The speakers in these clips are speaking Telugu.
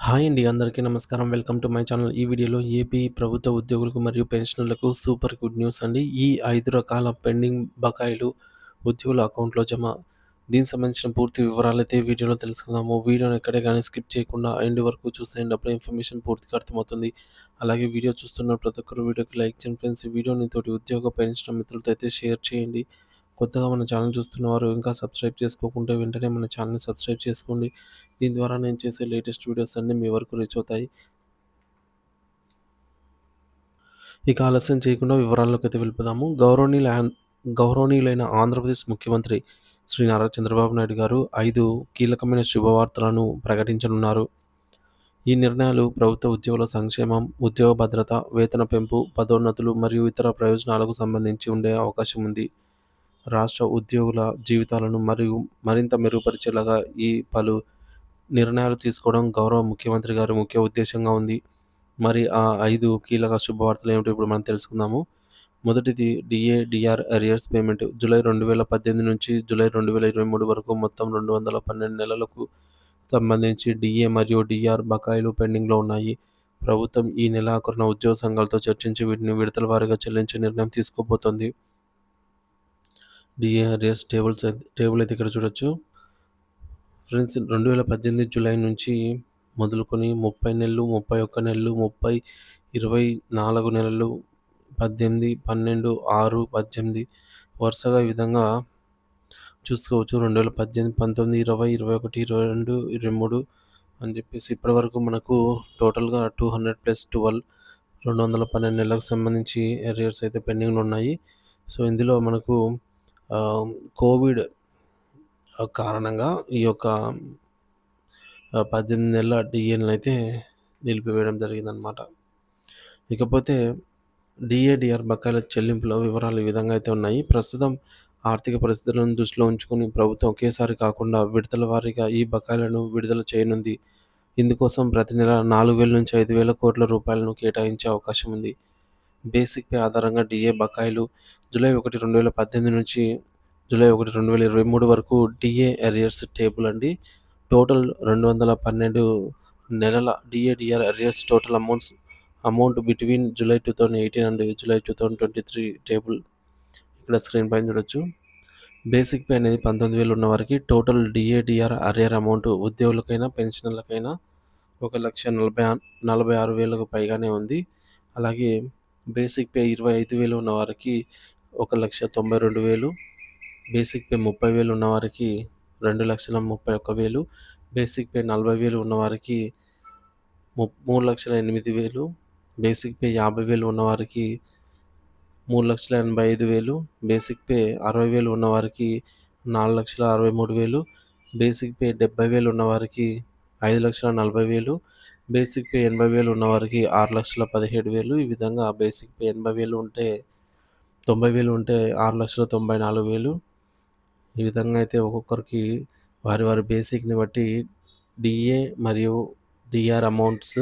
హాయ్ అండి. అందరికీ నమస్కారం. Welcome to my channel. ఈ వీడియోలో ఏపీ ప్రభుత్వ ఉద్యోగులకు మరియు పెన్షనర్లకు సూపర్ గుడ్ న్యూస్ అండి. ఈ ఐదు రకాల పెండింగ్ బకాయిలు ఉద్యోగుల అకౌంట్‌లో జమ. దీనికి సంబంధించిన పూర్తి వివరాలు అయితే వీడియోలో తెలుసుకుందాము. వీడియోని ఎక్కడే కానీ స్కిప్ చేయకుండా ఎండ్ వరకు చూసేయండి. అప్పుడు ఇన్ఫర్మేషన్ పూర్తిగా అర్థమవుతుంది. అలాగే వీడియో చూస్తున్న ప్రతి ఒక్కరు వీడియోకి లైక్ చేయండి ఫ్రెండ్స్. ఈ వీడియోని తోటి ఉద్యోగ పెన్షన్ మిత్రులతో అయితే షేర్ చేయండి. కొత్తగా మన ఛానల్ చూస్తున్నవారు ఇంకా సబ్స్క్రైబ్ చేసుకోకుంటే వెంటనే మన ఛానల్‌ని సబ్స్క్రైబ్ చేసుకోండి. దీని ద్వారా నేను చేసే లేటెస్ట్ వీడియోస్ అన్నీ మీ వరకు రీచ్ అవుతాయి. ఇక ఆలస్యం చేయకుండా వివరాల్లోకైతే వెళ్ళిపోదాము. గౌరవనీయుల గౌరవనీయులైన ఆంధ్రప్రదేశ్ ముఖ్యమంత్రి శ్రీ నారా చంద్రబాబు నాయుడు గారు ఐదు కీలకమైన శుభవార్తలను ప్రకటించనున్నారు. ఈ నిర్ణయాలు ప్రభుత్వ ఉద్యోగుల సంక్షేమం, ఉద్యోగ భద్రత, వేతన పెంపు, పదోన్నతులు మరియు ఇతర ప్రయోజనాలకు సంబంధించి ఉండే అవకాశం ఉంది. రాష్ట్ర ఉద్యోగుల జీవితాలను మరియు మరింత మెరుగుపరిచేలాగా ఈ పలు నిర్ణయాలు తీసుకోవడం గౌరవ ముఖ్యమంత్రి గారి ముఖ్య ఉద్దేశంగా ఉంది. మరి ఆ ఐదు కీలక శుభవార్తలు ఏమిటో ఇప్పుడు మనం తెలుసుకుందాము. మొదటిది DA DR arrears payment July 2018 నుంచి జూలై 2023 వరకు మొత్తం 212 నెలలకు సంబంధించి డిఏ మరియు డిఆర్ బకాయిలు పెండింగ్‌లో ఉన్నాయి. ప్రభుత్వం ఈ నెలాఖరున ఉద్యోగ సంఘాలతో చర్చించి వీటిని విడతల వారీగా చెల్లించే నిర్ణయం తీసుకోబోతోంది. డిఏఆర్ఎస్ టేబుల్స్ టేబుల్ అయితే ఇక్కడ చూడొచ్చు. ఫ్రెండ్స్ రెండు వేల పద్దెనిమిది జూలై నుంచి మొదలుకొని ముప్పై నెలలు ముప్పై ఒక్క నెలలు ముప్పై ఇరవై నాలుగు నెలలు పద్దెనిమిది పన్నెండు ఆరు పద్దెనిమిది వరుసగా ఈ విధంగా చూసుకోవచ్చు. రెండు వేల పద్దెనిమిది పంతొమ్మిది ఇరవై ఇరవై ఒకటి ఇరవై రెండు ఇరవై మూడు అని చెప్పేసి ఇప్పటి వరకు మనకు టోటల్గా టూ హండ్రెడ్ ప్లస్ ట్వెల్వ్ రెండు వందల పన్నెండు నెలలకు సంబంధించి ఎరియర్స్ అయితే పెండింగ్లో ఉన్నాయి. సో ఇందులో మనకు కోవిడ్ కారణంగా ఈ యొక్క పద్దెనిమిది నెలల డిఏలను అయితే నిలిపివేయడం జరిగిందనమాట. ఇకపోతే డిఏడిఆర్ బకాయిల చెల్లింపుల వివరాలు ఈ విధంగా అయితే ఉన్నాయి. ప్రస్తుతం ఆర్థిక పరిస్థితులను దృష్టిలో ఉంచుకొని ప్రభుత్వం ఒకేసారి కాకుండా విడతల వారీగా ఈ బకాయిలను విడుదల చేయనుంది. ఇందుకోసం ప్రతి నెల 4000-5000 కోట్ల రూపాయలను కేటాయించే అవకాశం ఉంది. బేసిక్ పే ఆధారంగా డిఏ బకాయిలు జూలై 1, 2018 నుంచి జూలై 1, 2023 వరకు డిఏ ఎరియర్స్ టేబుల్ అండి. టోటల్ 212 నెలల DA DR arrears arrears total amounts amount between July 2018 and July 2023 table ఇక్కడ స్క్రీన్ పైన చూడొచ్చు. బేసిక్ పే అనేది 19,000 ఉన్న వారికి total DA DR arrear amount ఉద్యోగులకైనా, పెన్షనర్లకైనా 1,46,000కు పైగానే ఉంది. అలాగే బేసిక్ పే ఇరవై ఐదు వేలు ఉన్న వారికి ఒక లక్ష తొంభై రెండు వేలు బేసిక్ పే ముప్పై వేలు ఉన్నవారికి రెండు లక్షల ముప్పై ఒక్క వేలు బేసిక్ పే నలభై వేలు ఉన్నవారికి మూడు లక్షల ఎనిమిది వేలు బేసిక్ పే యాభై వేలు ఉన్నవారికి మూడు లక్షల ఎనభై ఐదు వేలు బేసిక్ పే అరవై వేలు ఉన్నవారికి నాలుగు లక్షల అరవై మూడు వేలు బేసిక్ పే డెబ్బై వేలు ఉన్నవారికి ఐదు లక్షల నలభై వేలు బేసిక్ పే ఎనభై వేలు ఉన్నవారికి ఆరు లక్షల పదిహేడు వేలు ఈ విధంగా బేసిక్ పే ఎనభై వేలు ఉంటే తొంభై వేలు ఉంటే 6,94,000 ఈ విధంగా అయితే ఒక్కొక్కరికి వారి వారి బేసిక్‌ని బట్టి డీఏ మరియు డిఆర్ అమౌంట్స్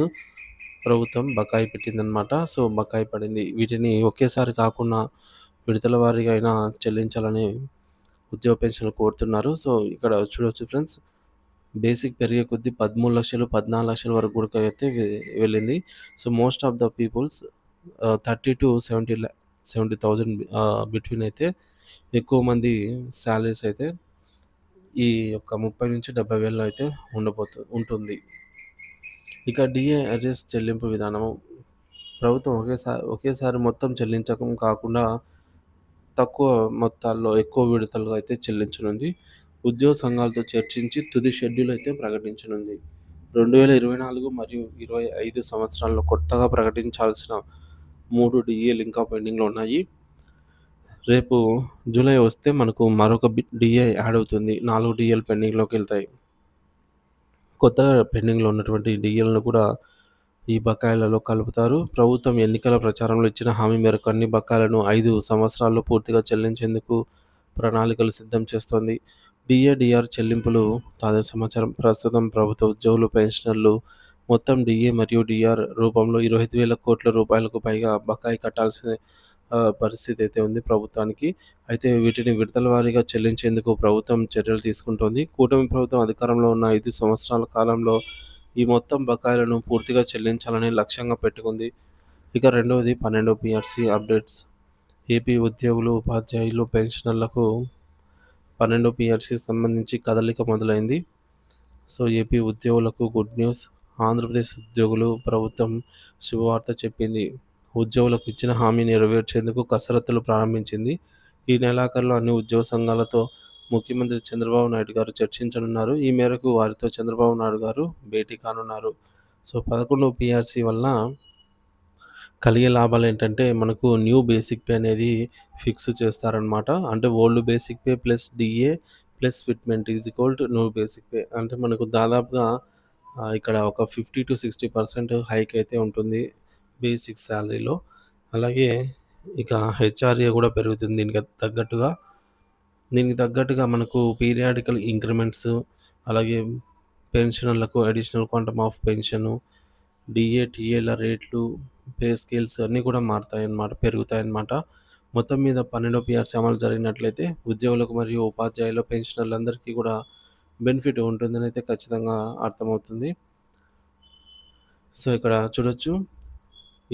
ప్రభుత్వం బకాయి పెట్టిందనమాట. సో, బకాయి పడింది. వీటిని ఒకేసారి కాకుండా విడతల వారిగా అయినా చెల్లించాలని ఉద్యోగ పెన్షనర్లు కోరుతున్నారు. సో, ఇక్కడ చూడొచ్చు ఫ్రెండ్స్. బేసిక్ పెరిగే కొద్దీ పదమూడు లక్షలు పద్నాలుగు లక్షల వరకు కూడా అయితే వెళ్ళింది. So, most of the peoples thirty to seventy seventy thousand between అయితే ఎక్కువ మంది శాలరీస్ అయితే ఈ యొక్క 30-70,000లో అయితే ఉండబోతు ఉంటుంది. ఇక డిఏఆర్ఎస్ చెల్లింపు విధానము ప్రభుత్వం ఒకేసారి ఒకేసారి మొత్తం చెల్లించకం కాకుండా తక్కువ మొత్తాల్లో ఎక్కువ విడతలుగా అయితే చెల్లించనుంది. ఉద్యోగ సంఘాలతో చర్చించి తుది షెడ్యూల్ అయితే ప్రకటించనుంది. 2024 మరియు 25 సంవత్సరాల్లో కొత్తగా ప్రకటించాల్సిన మూడు డీఏలు ఇంకా పెండింగ్‌లో ఉన్నాయి. రేపు జూలై వస్తే మనకు మరొక డిఏ డీఏ యాడ్ అవుతుంది. నాలుగు డిఏలు పెండింగ్లోకి వెళ్తాయి కొత్తగా పెండింగ్‌లో ఉన్నటువంటి డిఏలను కూడా ఈ బకాయిలలో కలుపుతారు. ప్రభుత్వం ఎన్నికల ప్రచారంలో ఇచ్చిన హామీ మేరకు అన్ని బకాయిలను ఐదు సంవత్సరాల్లో పూర్తిగా చెల్లించేందుకు ప్రణాళికలు సిద్ధం చేస్తోంది. డీఏ, చెల్లింపులు తాజా సమాచారం ప్రస్తుతం ప్రభుత్వ ఉద్యోగులు, పెన్షనర్లు మొత్తం డీఏ మరియు డిఆర్ రూపంలో 25,000 కోట్ల రూపాయలకు పైగా బకాయి కట్టాల్సిన పరిస్థితి అయితే ఉంది ప్రభుత్వానికి. అయితే వీటిని విడతల వారీగా చెల్లించేందుకు ప్రభుత్వం చర్యలు తీసుకుంటోంది. కూటమి ప్రభుత్వం అధికారంలో ఉన్న ఐదు సంవత్సరాల కాలంలో ఈ మొత్తం బకాయిలను పూర్తిగా చెల్లించాలని లక్ష్యంగా పెట్టుకుంది ఇక రెండవది పన్నెండో పిఆర్సీ అప్డేట్స్ ఏపీ ఉద్యోగులు ఉపాధ్యాయులు పెన్షనర్లకు పన్నెండు పిఆర్సీ సంబంధించి కదలిక మొదలైంది. సో ఏపీ ఉద్యోగులకు గుడ్ న్యూస్. ఆంధ్రప్రదేశ్ ఉద్యోగులు ప్రభుత్వం శుభవార్త చెప్పింది. ఉద్యోగులకు ఇచ్చిన హామీ నెరవేర్చేందుకు కసరత్తులు ప్రారంభించింది. ఈ నెలాఖరులో అన్ని ఉద్యోగ సంఘాలతో ముఖ్యమంత్రి చంద్రబాబు నాయుడు గారు చర్చించనున్నారు. ఈ మేరకు వారితో చంద్రబాబు నాయుడు గారు భేటీ కానున్నారు. సో పదకొండు పిఆర్సీ వల్ల కలిగే లాభాలు ఏంటంటే మనకు న్యూ బేసిక్ పే అనేది ఫిక్స్ చేస్తారనమాట అంటే old basic pay plus DA plus fitment is equal to new basic pay. అంటే మనకు దాదాపుగా ఇక్కడ ఒక fifty to sixty percent hike అయితే ఉంటుంది బేసిక్ శాలరీలో అలాగే ఇక హెచ్ఆర్ఏ కూడా పెరుగుతుంది దీనికి తగ్గట్టుగా. దీనికి తగ్గట్టుగా మనకు పీరియాడికల్ ఇంక్రిమెంట్స్ అలాగే పెన్షనర్లకు additional quantum of pension DA టీఏల రేట్లు పే స్కేల్స్ అన్నీ కూడా మారుతాయన్నమాట పెరుగుతాయన్నమాట. మొత్తం మీద పన్నెండో పిఆర్సీ అమలు జరిగినట్లయితే ఉద్యోగులకు మరియు ఉపాధ్యాయులు పెన్షనర్లందరికీ కూడా బెనిఫిట్ ఉంటుందని అయితే ఖచ్చితంగా అర్థమవుతుంది. సో ఇక్కడ చూడొచ్చు.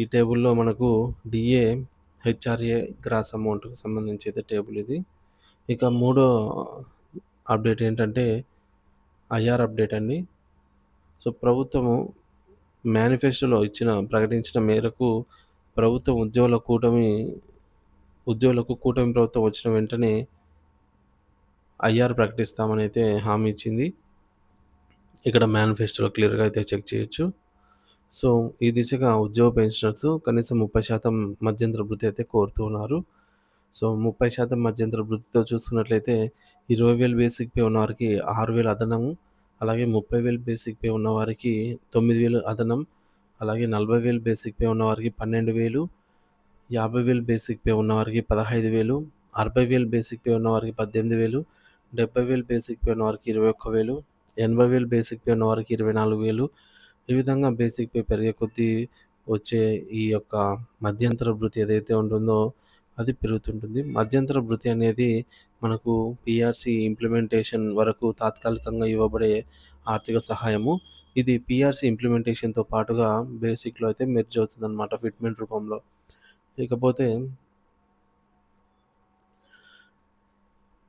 ఈ టేబుల్లో మనకు డిఏ హెచ్ఆర్ఏ గ్రాస్ అమౌంట్కి సంబంధించి అయితే టేబుల్ ఇది. ఇక మూడో అప్డేట్ ఏంటంటే ఐఆర్ అప్డేట్ అండి. సో ప్రభుత్వము మేనిఫెస్టోలో ఇచ్చిన ప్రకటించిన మేరకు ప్రభుత్వం ఉద్యోగుల కూటమి ఉద్యోగులకు కూటమి ప్రభుత్వం వచ్చిన వెంటనే ఐఆర్ ప్రకటిస్తామని అయితే హామీ ఇచ్చింది. ఇక్కడ మేనిఫెస్టోలో క్లియర్గా అయితే చెక్ చేయొచ్చు. సో ఈ దిశగా ఉద్యోగ పెన్షనర్స్ కనీసం ముప్పై శాతం మధ్యంతర వృత్తి అయితే కోరుతూ ఉన్నారు. సో ముప్పై శాతం మధ్యంతర వృత్తితో చూసుకున్నట్లయితే ఇరవై వేలు బేసిక్ పే ఉన్న వారికి ఆరు వేలు అదనము. అలాగే ముప్పై వేలు బేసిక్ పే ఉన్నవారికి తొమ్మిది వేలు అదనం. అలాగే నలభై వేలు బేసిక్ పే ఉన్నవారికి పన్నెండు వేలు. యాభై వేలు బేసిక్ పే ఉన్నవారికి పదహైదు వేలు. అరవై వేలు బేసిక్ పే ఉన్నవారికి పద్దెనిమిది వేలు. డెబ్బై వేలు బేసిక్ పే ఉన్న వారికి ఇరవై ఒక్క వేలు. ఎనభై వేలు బేసిక్ పే ఉన్నవారికి ఇరవై నాలుగు వేలు. ఈ విధంగా బేసిక్ పే పెరిగే కొద్దీ వచ్చే ఈ యొక్క మధ్యంతర వృత్తి ఏదైతే ఉంటుందో అది పెరుగుతుంటుంది. మధ్యంతర వృత్తి అనేది మనకు పిఆర్సీ ఇంప్లిమెంటేషన్ వరకు తాత్కాలికంగా ఇవ్వబడే ఆర్థిక సహాయము. ఇది పీఆర్సీ ఇంప్లిమెంటేషన్తో పాటుగా బేసిక్లో అయితే మెర్జ్ అవుతుంది అనమాట ఫిట్మెంట్ రూపంలో. ఇకపోతే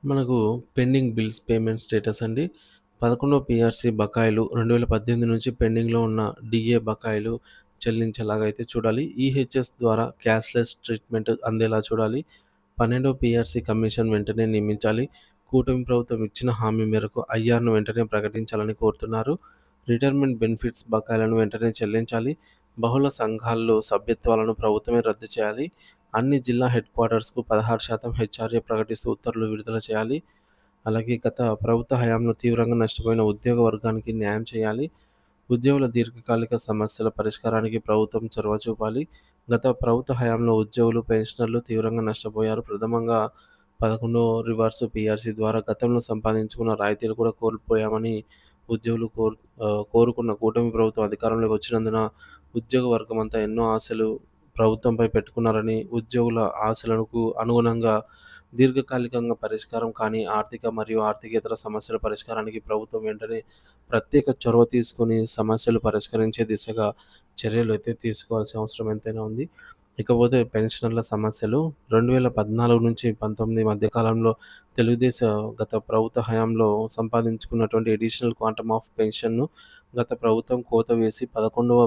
మనకు పెండింగ్ బిల్స్ పేమెంట్ స్టేటస్ అండి. పదకొండవ పిఆర్సీ బకాయిలు రెండు వేల పద్దెనిమిది నుంచి పెండింగ్లో ఉన్న డిఏ బకాయిలు చెల్లించేలాగా అయితే చూడాలి ఈహెచ్ఎస్ ద్వారా క్యాష్లెస్ ట్రీట్మెంట్ అందేలా చూడాలి. పన్నెండో పిఆర్సీ కమిషన్ వెంటనే నియమించాలి. కూటమి ప్రభుత్వం ఇచ్చిన హామీ మేరకు ఐఆర్ను వెంటనే ప్రకటించాలని కోరుతున్నారు. రిటైర్మెంట్ బెనిఫిట్స్ బకాయిలను వెంటనే చెల్లించాలి. బహుళ సంఘాల్లో సభ్యత్వాలను ప్రభుత్వమే రద్దు చేయాలి. అన్ని జిల్లా హెడ్ క్వార్టర్స్కు పదహారు శాతం హెచ్ఆర్ఏ ప్రకటిస్తూ ఉత్తర్వులు విడుదల చేయాలి. అలాగే గత ప్రభుత్వ హయాంలో తీవ్రంగా నష్టపోయిన ఉద్యోగ వర్గానికి న్యాయం చేయాలి. ఉద్యోగుల దీర్ఘకాలిక సమస్యల పరిష్కారానికి ప్రభుత్వం చొరవ చూపాలి. గత ప్రభుత్వ హయాంలో ఉద్యోగులు పెన్షనర్లు తీవ్రంగా నష్టపోయారు. ప్రథమంగా పదకొండో రివర్స్ పిఆర్సీ ద్వారా గతంలో సంపాదించుకున్న రాయితీలు కూడా కోల్పోయామని ఉద్యోగులు కోరు కోరుకున్న కూటమి ప్రభుత్వం అధికారంలోకి వచ్చినందున ఉద్యోగ వర్గం అంతా ఎన్నో ఆశలు ప్రభుత్వంపై పెట్టుకున్నారని ఉద్యోగుల ఆశలకు అనుగుణంగా దీర్ఘకాలికంగా పరిష్కారం కానీ ఆర్థిక మరియు ఆర్థికేతర సమస్యల పరిష్కారానికి ప్రభుత్వం వెంటనే ప్రత్యేక చొరవ తీసుకొని సమస్యలు పరిష్కరించే దిశగా చర్యలు అయితే తీసుకోవాల్సిన అవసరం ఎంతైనా ఉంది. ఇకపోతే పెన్షనర్ల సమస్యలు రెండు వేల పద్నాలుగు నుంచి పంతొమ్మిది మధ్యకాలంలో తెలుగుదేశం గత ప్రభుత్వ హయాంలో సంపాదించుకున్నటువంటి ఎడిషనల్ క్వాంటమ్ ఆఫ్ పెన్షన్ను గత ప్రభుత్వం కోత వేసి పదకొండవ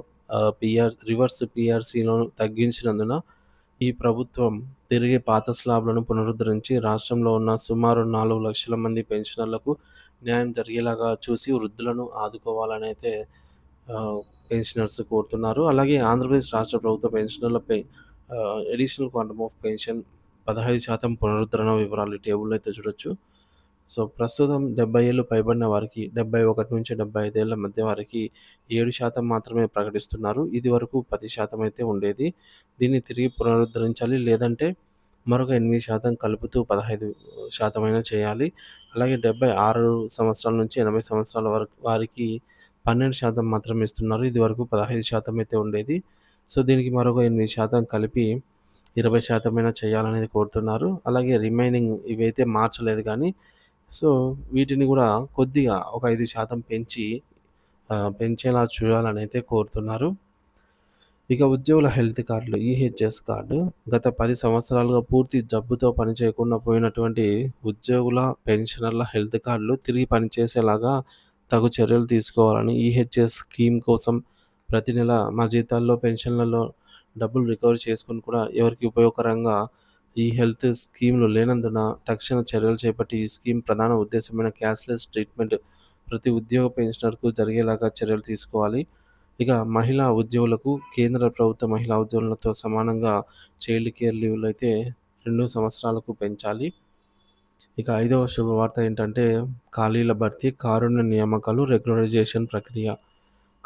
పిఆర్ రివర్స్ పిఆర్సీలో తగ్గించినందున ఈ ప్రభుత్వం తిరిగి పాత స్లాబ్లను పునరుద్ధరించి రాష్ట్రంలో ఉన్న సుమారు నాలుగు లక్షల మంది పెన్షనర్లకు న్యాయం జరిగేలాగా చూసి వృద్ధులను ఆదుకోవాలని అయితే పెన్షనర్స్ కోరుతున్నారు. అలాగే ఆంధ్రప్రదేశ్ రాష్ట్ర ప్రభుత్వ పెన్షనర్లపై ఎడిషనల్ క్వాంటమ్ ఆఫ్ పెన్షన్ పదహైదు శాతం పునరుద్ధరణ వివరాలు టేబుల్ అయితే చూడొచ్చు. సో ప్రస్తుతం డెబ్బై ఏళ్ళు పైబడిన వారికి డెబ్బై ఒకటి నుంచి డెబ్బై ఐదేళ్ళ మధ్య వారికి ఏడు శాతం మాత్రమే ప్రకటిస్తున్నారు. ఇది వరకు పది శాతం అయితే ఉండేది. దీన్ని తిరిగి పునరుద్ధరించాలి. లేదంటే మరొక ఎనిమిది శాతం కలుపుతూ పదహైదు శాతమైనా చేయాలి. అలాగే డెబ్బై ఆరు సంవత్సరాల నుంచి ఎనభై సంవత్సరాల వరకు వారికి పన్నెండు శాతం మాత్రమే ఇస్తున్నారు. ఇది వరకు పదహైదు శాతం అయితే ఉండేది. సో దీనికి మరొక ఎనిమిది శాతం కలిపి ఇరవై శాతమైనా చేయాలనేది కోరుతున్నారు. అలాగే రిమైనింగ్ ఇవైతే మార్చలేదు కానీ సో వీటిని కూడా కొద్దిగా ఒక ఐదు శాతం పెంచి పెంచేలా చూడాలని అయితే కోరుతున్నారు. ఇక ఉద్యోగుల హెల్త్ కార్డులు ఈహెచ్ఎస్ కార్డు గత పది సంవత్సరాలుగా పూర్తి జబ్బుతో పనిచేయకుండా పోయినటువంటి ఉద్యోగుల, పెన్షనర్ల హెల్త్ కార్డులు తిరిగి పనిచేసేలాగా తగు చర్యలు తీసుకోవాలని ఈహెచ్ఎస్ స్కీమ్ కోసం ప్రతి నెల మా జీతాల్లో, పెన్షన్‌లలో డబ్బులు రికవరీ చేసుకుని కూడా ఎవరికి ఉపయోగకరంగా ఈ హెల్త్ స్కీమ్‌లు లేనందున తక్షణ చర్యలు చేపట్టి ఈ స్కీమ్ ప్రధాన ఉద్దేశమైన క్యాష్‌లెస్ ట్రీట్మెంట్ ప్రతి ఉద్యోగ పెన్షనర్‌కు జరిగేలాగా చర్యలు తీసుకోవాలి. ఇక మహిళా ఉద్యోగులకు కేంద్ర ప్రభుత్వ మహిళా ఉద్యోగులతో సమానంగా చైల్డ్ కేర్ లీవ్‌లు అయితే రెండు సంవత్సరాలకు పెంచాలి. ఇక ఐదవ శుభవార్త ఏంటంటే ఖాళీల భర్తీ, కారుణ్య నియామకాలు, రెగ్యులరైజేషన్ ప్రక్రియ.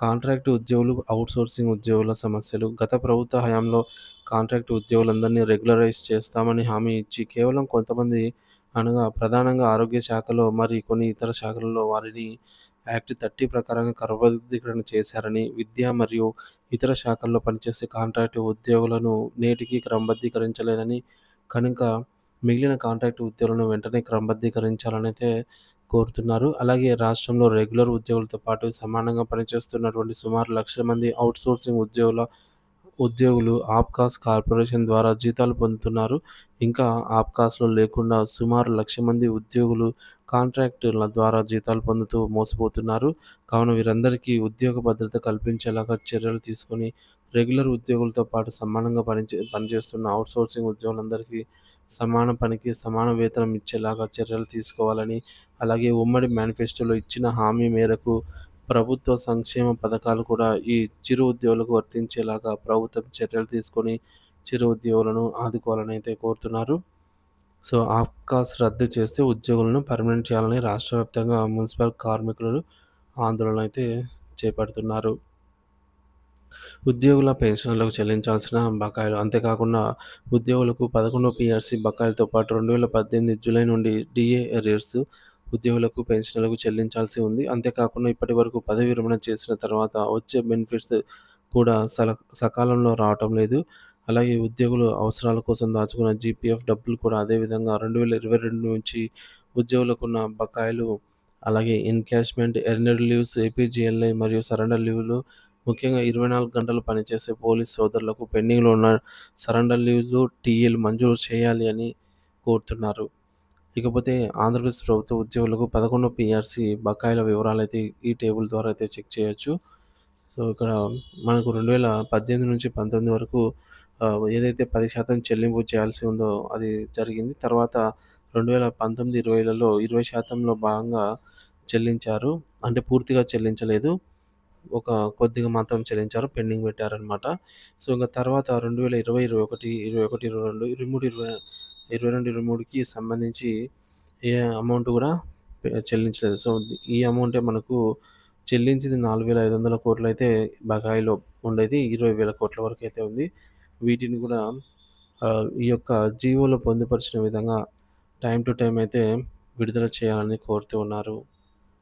కాంట్రాక్ట్ ఉద్యోగులు, ఔట్‌సోర్సింగ్ ఉద్యోగుల సమస్యలు. గత ప్రభుత్వ హయాంలో కాంట్రాక్ట్ ఉద్యోగులందరినీ రెగ్యులరైజ్ చేస్తామని హామీ ఇచ్చి కేవలం కొంతమంది అనగా ప్రధానంగా ఆరోగ్య శాఖలో, మరి కొన్ని ఇతర శాఖలలో వారిని యాక్ట్ 30 ప్రకారంగా క్రమబద్ధీకరణ చేశారని, విద్య మరియు ఇతర శాఖల్లో పనిచేసే కాంట్రాక్ట్ ఉద్యోగులను నేటికి క్రమబద్ధీకరించలేదని, కనుక మిగిలిన కాంట్రాక్ట్ ఉద్యోగులను వెంటనే క్రమబద్ధీకరించాలనైతే కోరుతున్నారు. అలాగే రాష్ట్రంలో రెగ్యులర్ ఉద్యోగులతో పాటు సమానంగా పనిచేస్తున్నటువంటి సుమారు లక్షల మంది అవుట్సోర్సింగ్ ఉద్యోగుల ఉద్యోగులు ఆప్కాస్ కార్పొరేషన్ ద్వారా జీతాలు పొందుతున్నారు. ఇంకా ఆప్కాస్‌లో లేకుండా సుమారు లక్ష మంది ఉద్యోగులు కాంట్రాక్టుల ద్వారా జీతాలు పొందుతూ మోసపోతున్నారు. కావున వీరందరికీ ఉద్యోగ భద్రత కల్పించేలాగా చర్యలు తీసుకొని రెగ్యులర్ ఉద్యోగులతో పాటు సమానంగా పనిచే పనిచేస్తున్న ఔట్‌సోర్సింగ్ ఉద్యోగులందరికీ సమాన పనికి సమాన వేతనం ఇచ్చేలాగా చర్యలు తీసుకోవాలని, అలాగే ఉమ్మడి మేనిఫెస్టోలో ఇచ్చిన హామీ మేరకు ప్రభుత్వ సంక్షేమ పథకాలు కూడా ఈ చిరు ఉద్యోగులకు వర్తించేలాగా ప్రభుత్వం చర్యలు తీసుకొని చిరు ఉద్యోగులను ఆదుకోవాలని అయితే కోరుతున్నారు. సో, ఆఫ్కాస్ రద్దు చేస్తే ఉద్యోగులను పర్మనెంట్ చేయాలని రాష్ట్ర వ్యాప్తంగా మున్సిపల్ కార్మికులు ఆందోళన అయితే చేపడుతున్నారు. ఉద్యోగుల, పెన్షన్లకు చెల్లించాల్సిన బకాయిలు అంతేకాకుండా ఉద్యోగులకు 11 పీఆర్సీ బకాయిలతో పాటు 2018 జూలై నుండి డీఏ ఎరియర్స్ ఉద్యోగులకు, పెన్షన్లకు చెల్లించాల్సి ఉంది. అంతేకాకుండా ఇప్పటివరకు పదవీ విరమణ చేసిన తర్వాత వచ్చే బెనిఫిట్స్ కూడా సల సకాలంలో రావటం లేదు. అలాగే ఉద్యోగులు అవసరాల కోసం దాచుకున్న జీపీఎఫ్ డబ్బులు కూడా అదే విధంగా 2022 నుంచి ఉద్యోగులకు ఉన్న బకాయిలు, అలాగే ఎన్కాష్మెంట్ ఎర్న్డ్ లీవ్స్, ఏపీజీఎల్ఐ మరియు సరెండర్ లీవ్‌లు ముఖ్యంగా 24 గంటలు పనిచేసే పోలీస్ సోదరులకు పెండింగ్‌లో ఉన్న సరెండర్ లీవ్‌లు, టీఏలు మంజూరు చేయాలి అని కోరుతున్నారు. ఇకపోతే ఆంధ్రప్రదేశ్ ప్రభుత్వ ఉద్యోగులకు పదకొండు పిఆర్సీ బకాయిల వివరాలు అయితే ఈ టేబుల్ ద్వారా అయితే చెక్ చేయొచ్చు. సో, ఇక్కడ మనకు 2018 నుంచి 19 వరకు ఏదైతే 10% చెల్లింపు చేయాల్సి ఉందో అది జరిగింది. తర్వాత రెండు వేల పంతొమ్మిది ఇరవైలలో ఇరవై శాతంలో భాగంగా చెల్లించారు. అంటే పూర్తిగా చెల్లించలేదు. ఒక కొద్దిగా మాత్రం చెల్లించారు. పెండింగ్ పెట్టారనమాట. సో, ఇంకా తర్వాత 2020, 21, 21, 22, 23, 22, 23కి సంబంధించి ఏ అమౌంట్ కూడా చెల్లించలేదు. సో, ఈ అమౌంటే మనకు చెల్లించింది 4,500 కోట్లయితే బకాయిలో ఉండేది ఇరవై వేల కోట్ల వరకు అయితే ఉంది. వీటిని కూడా ఈ యొక్క జీవోలో పొందుపరిచిన విధంగా టైం టు టైం అయితే విడుదల చేయాలని కోరుతూ ఉన్నారు.